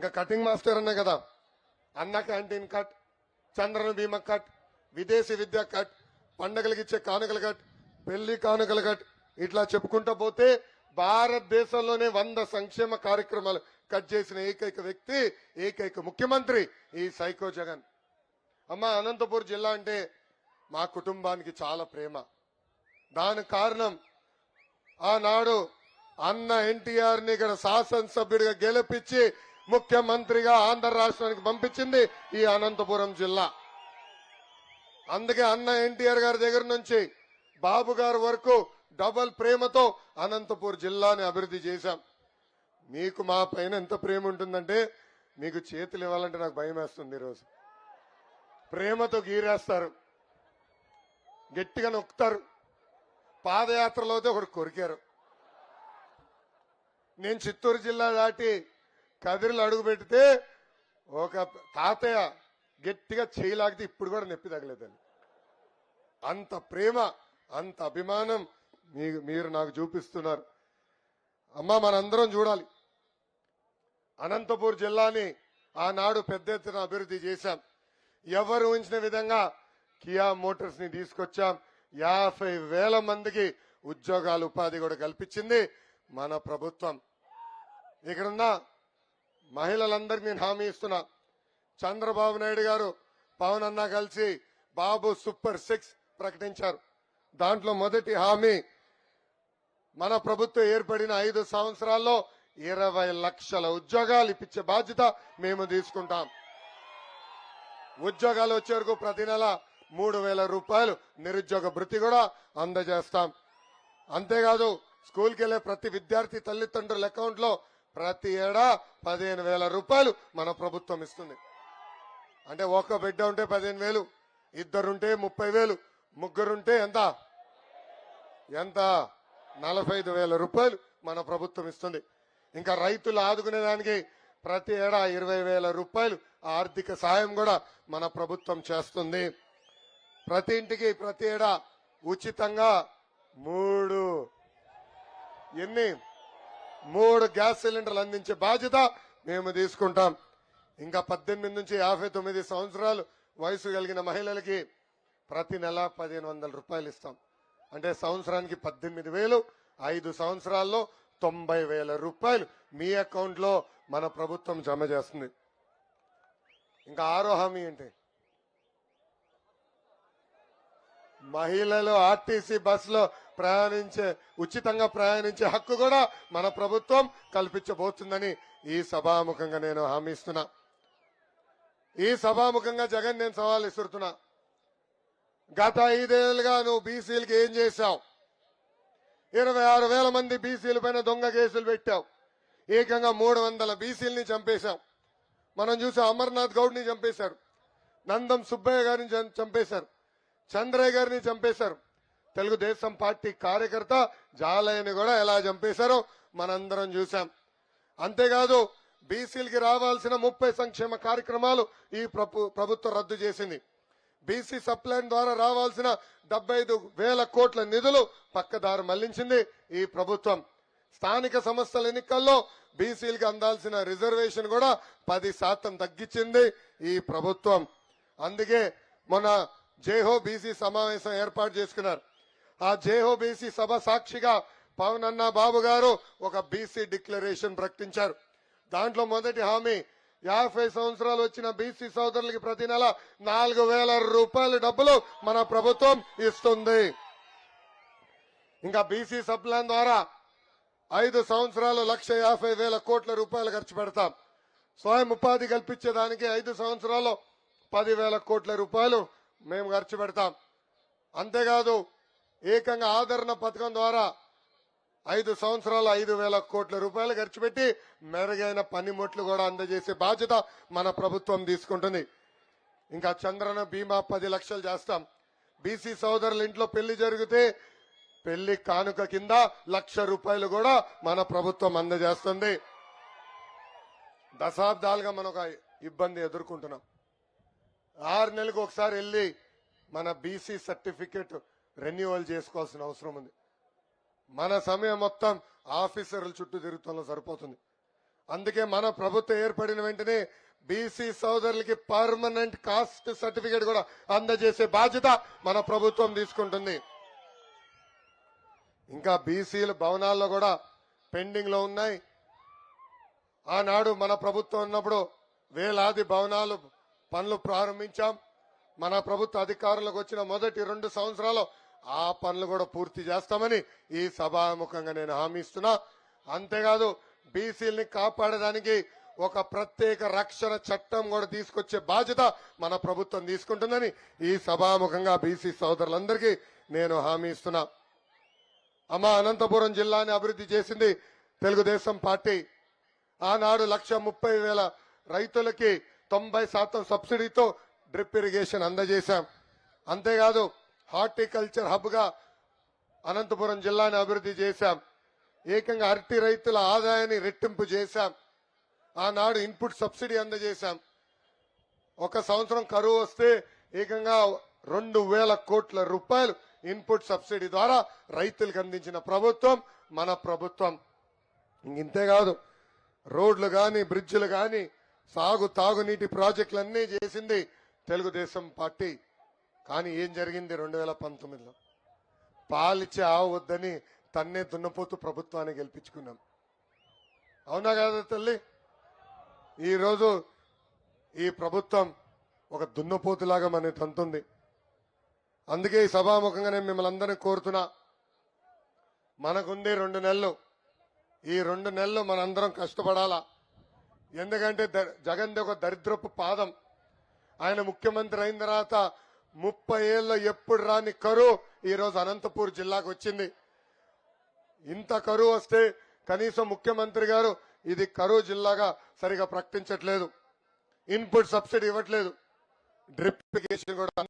ఇంకా cutting master అనే కదా. అన్న క్యాంటీన్ కట్ చంద్రన భీమ కట్ విదేశీ విద్య కట్ పండగలకి ఇచ్చే కానుకలు కట్ పెళ్ళి కానుకలు కట్ ఇట్లా చెప్పుకుంటూ పోతే భారతదేశంలోనే వంద సంక్షేమ కార్యక్రమాలు కట్ చేసిన ఏకైక వ్యక్తి ఏకైక ముఖ్యమంత్రి ఈ సైకో జగన్. అమ్మ అనంతపూర్ జిల్లా అంటే మా కుటుంబానికి చాలా ప్రేమ. దానికి కారణం ఆనాడు అన్న ఎన్టీఆర్ని ఇక్కడ శాసనసభ్యుడిగా గెలిపించి ముఖ్యమంత్రిగా ఆంధ్ర రాష్ట్రానికి పంపించింది ఈ అనంతపురం జిల్లా. అందుకే అన్న ఎన్టీఆర్ గారి దగ్గర నుంచి బాబు గారి వరకు డబల్ ప్రేమతో అనంతపూర్ జిల్లాని అభివృద్ధి చేశాం. మీకు మా పైన ఎంత ప్రేమ ఉంటుందంటే మీకు చేతులు ఇవ్వాలంటే నాకు భయం వేస్తుంది ఈరోజు. ప్రేమతో గీరేస్తారు. గట్టిగా నొక్కుతారు. పాదయాత్రలో అయితే ఒకరు కొరికారు. నేను చిత్తూరు జిల్లా దాటి కదిరిలో అడుగు పెడితే ఒక తాతయ్య గట్టిగా చేయలాగితే ఇప్పుడు కూడా నొప్పి తగలేదని అంత ప్రేమ అంత అభిమానం మీ మీరు నాకు చూపిస్తున్నారు. అమ్మ మనందరం చూడాలి. అనంతపూర్ జిల్లాని ఆనాడు పెద్ద ఎత్తున అభివృద్ధి చేశాం. ఎవరు ఉంచిన విధంగా కియా మోటార్స్ని తీసుకొచ్చాం. యాభై వేల మందికి ఉద్యోగాలు ఉపాధి కూడా కల్పించింది మన ప్రభుత్వం. ఇక్కడున్న మహిళలందరికీ నేను హామీ ఇస్తున్నా చంద్రబాబు నాయుడు గారు పవన్ అన్న కలిసి బాబు సూపర్ సిక్స్ ప్రకటించారు. దాంట్లో మొదటి హామీ మన ప్రభుత్వం ఏర్పడిన ఐదు సంవత్సరాల్లో ఇరవై లక్షల ఉద్యోగాలు ఇప్పించే బాధ్యత మేము తీసుకుంటాం. ఉద్యోగాలు వచ్చే వరకు ప్రతి నెల మూడు వేల రూపాయలు నిరుద్యోగ భృతి కూడా అందజేస్తాం. అంతేకాదు స్కూల్కి వెళ్ళే ప్రతి విద్యార్థి తల్లిదండ్రుల అకౌంట్లో ప్రతి ఏడా పదిహేను వేల రూపాయలు మన ప్రభుత్వం ఇస్తుంది. అంటే ఒక్క బిడ్డ ఉంటే పదిహేను వేలు ఇద్దరుంటే ముప్పై వేలు ముగ్గురుంటే ఎంత? ఎంత? నలభై ఐదు వేల రూపాయలు మన ప్రభుత్వం ఇస్తుంది. ఇంకా రైతులు ఆదుకునే దానికి ప్రతి ఏడా ఇరవై వేల రూపాయలు ఆర్థిక సాయం కూడా మన ప్రభుత్వం చేస్తుంది. ప్రతి ఇంటికి ప్రతి ఏడా ఉచితంగా మూడు ఎన్ని? మూడు గ్యాస్ సిలిండర్లు అందించే బాధ్యత మేము తీసుకుంటాం. ఇంకా పద్దెనిమిది నుంచి యాభై తొమ్మిది సంవత్సరాలు వయసు కలిగిన మహిళలకి ప్రతి నెల పదిహేను వందల రూపాయలు ఇస్తాం. అంటే సంవత్సరానికి పద్దెనిమిది వేలు ఐదు సంవత్సరాల్లో తొంభై వేల రూపాయలు మీ అకౌంట్లో మన ప్రభుత్వం జమ చేస్తుంది. ఇంకా ఆరో హామీ ఏంటి? మహిళలు ఆర్టీసీ బస్సులో ప్రయాణించే ఉచితంగా ప్రయాణించే హక్కు కూడా మన ప్రభుత్వం కల్పించబోతుందని ఈ సభాముఖంగా నేను హామీ ఇస్తున్నా. ఈ సభాముఖంగా జగన్ నేను సవాల్ ఇస్తున్నా గత ఐదేళ్ళుగా నువ్వు బీసీలకి ఏం చేశావు? ఇరవై ఆరు వేల మంది బీసీల పైన దొంగ కేసులు పెట్టావు. ఏకంగా మూడు వందల బీసీలని చంపేశాం మనం చూసాం అమర్నాథ్ గౌడ్ని చంపేశారు. నందం సుబ్బయ్య గారిని చం- చంపేశారు. చంద్రయ్య గారిని చంపేశారు. తెలుగుదేశం పార్టీ కార్యకర్త జాలయ్యని కూడా ఎలా చంపేశారో మనందరం చూసాం అంతేకాదు బీసీలకి రావాల్సిన ముప్పై సంక్షేమ కార్యక్రమాలు ఈ ప్రభు- ప్రభుత్వం రద్దు చేసింది. బీసీ సప్లైన్ ద్వారా రావాల్సిన డెబ్బై ఐదు వేల కోట్ల నిధులు పక్కదారు మళ్ళించింది ఈ ప్రభుత్వం. స్థానిక సంస్థల ఎన్నికల్లో బీసీలకు అందాల్సిన రిజర్వేషన్ కూడా పది శాతం తగ్గించింది ఈ ప్రభుత్వం. అందుకే మొన్న జేహో బీసీ సమావేశం ఏర్పాటు చేసుకున్నారు. ఆ జేహో బీసీ సభ సాక్షిగా పవన్ అన్న బాబు గారు ఒక బీసీ డిక్లరేషన్ ప్రకటించారు. దాంట్లో మొదటి హామీ యాభై సంవత్సరాలు వచ్చిన బీసీ సోదరులకి ప్రతి నెల నాలుగు వేల రూపాయల డబ్బులు మన ప్రభుత్వం ఇస్తుంది. ఇంకా బీసీ సప్లాన్ ద్వారా ఐదు సంవత్సరాలు లక్ష యాభై వేల కోట్ల రూపాయలు ఖర్చు పెడతాం. స్వయం ఉపాధి కల్పించేదానికి ఐదు సంవత్సరాలు పదివేల కోట్ల రూపాయలు మేము ఖర్చు పెడతాం. అంతేకాదు ఏకంగా ఆదరణ పథకం ద్వారా ఐదు సంవత్సరాలు ఐదు వేల కోట్ల రూపాయలు ఖర్చు పెట్టి మెరుగైన పనిముట్లు కూడా అందజేసే బాధ్యత మన ప్రభుత్వం తీసుకుంటుంది. ఇంకా చంద్రన బీమా పది లక్షలు చేస్తాం. బీసీ సోదరుల ఇంట్లో పెళ్ళి జరిగితే పెళ్ళి కానుక కింద లక్ష రూపాయలు కూడా మన ప్రభుత్వం అందజేస్తుంది. దశాబ్దాలుగా మనం ఒక ఇబ్బంది ఎదుర్కొంటున్నాం. ఆరు నెలలకు ఒకసారి వెళ్ళి మన బీసీ సర్టిఫికెట్ రెన్యువల్ చేసుకోవాల్సిన అవసరం ఉంది. మన సమయం మొత్తం ఆఫీసర్ల చుట్టూ తిరుగుతంలో సరిపోతుంది. అందుకే మన ప్రభుత్వం ఏర్పడిన వెంటనే బీసీ సోదరులకి పర్మనెంట్ కాస్ట్ సర్టిఫికేట్ కూడా అందజేసే బాధ్యత మన ప్రభుత్వం తీసుకుంటుంది. ఇంకా బీసీల భవనాల్లో కూడా పెండింగ్లో ఉన్నాయి. ఆనాడు మన ప్రభుత్వం ఉన్నప్పుడు వేలాది భవనాలు పనులు ప్రారంభించాం. మన ప్రభుత్వ అధికారులకు వచ్చిన మొదటి రెండు సంవత్సరాలు ఆ పనులు కూడా పూర్తి చేస్తామని ఈ సభాముఖంగా నేను హామీ ఇస్తున్నా. అంతేకాదు బీసీలని కాపాడడానికి ఒక ప్రత్యేక రక్షణ చట్టం కూడా తీసుకొచ్చే బాధ్యత మన ప్రభుత్వం తీసుకుంటుందని ఈ సభాముఖంగా బీసీ సోదరులందరికీ నేను హామీ ఇస్తున్నా. అమ్మ అనంతపురం జిల్లాని అభివృద్ధి చేసింది తెలుగుదేశం పార్టీ. ఆనాడు లక్ష ముప్పై వేల రైతులకి తొంభై శాతం సబ్సిడీతో డ్రిప్ ఇరిగేషన్ అందజేశాం. అంతేకాదు హార్టికల్చర్ హబ్గా అనంతపురం జిల్లాని అభివృద్ధి చేశాం. ఏకంగా అరటి రైతుల ఆదాయాన్ని రెట్టింపు చేశాం. ఆనాడు ఇన్పుట్ సబ్సిడీ అందజేశాం. ఒక సంవత్సరం కరువు వస్తే ఏకంగా రెండు వేల కోట్ల రూపాయలు ఇన్పుట్ సబ్సిడీ ద్వారా రైతులకు అందించిన ప్రభుత్వం మన ప్రభుత్వం. ఇంతే కాదు రోడ్లు కానీ బ్రిడ్జిలు కానీ సాగు తాగునీటి ప్రాజెక్టులన్నీ చేసింది తెలుగుదేశం పార్టీ. కానీ ఏం జరిగింది రెండు వేల పంతొమ్మిదిలో? పాలిచ్చే ఆవు వద్దని తన్నే దున్నపోతూ ప్రభుత్వాన్ని గెలిపించుకున్నాం. అవునా కదా తల్లి? ఈరోజు ఈ ప్రభుత్వం ఒక దున్నపోతులాగా మన తంతుంది. అందుకే ఈ సభాముఖంగా నేను మిమ్మల్ని అందరినీ కోరుతున్నా. మనకుంది రెండు నెలలు. ఈ రెండు నెలలు మనందరం కష్టపడాలా? ఎందుకంటే ద- ఒక దరిద్రపు పాదం. ఆయన ముఖ్యమంత్రి అయిన తర్వాత ముప్పై ఏళ్ళ ఎప్పుడు రాని కరువు ఈరోజు అనంతపూర్ జిల్లాకు వచ్చింది. ఇంత కరువు వస్తే కనీసం ముఖ్యమంత్రి గారు ఇది కరువు జిల్లాగా సరిగా ప్రకటించట్లేదు. ఇన్పుట్ సబ్సిడీ ఇవ్వట్లేదు. డ్రిప్ ఇరిగేషన్ కూడా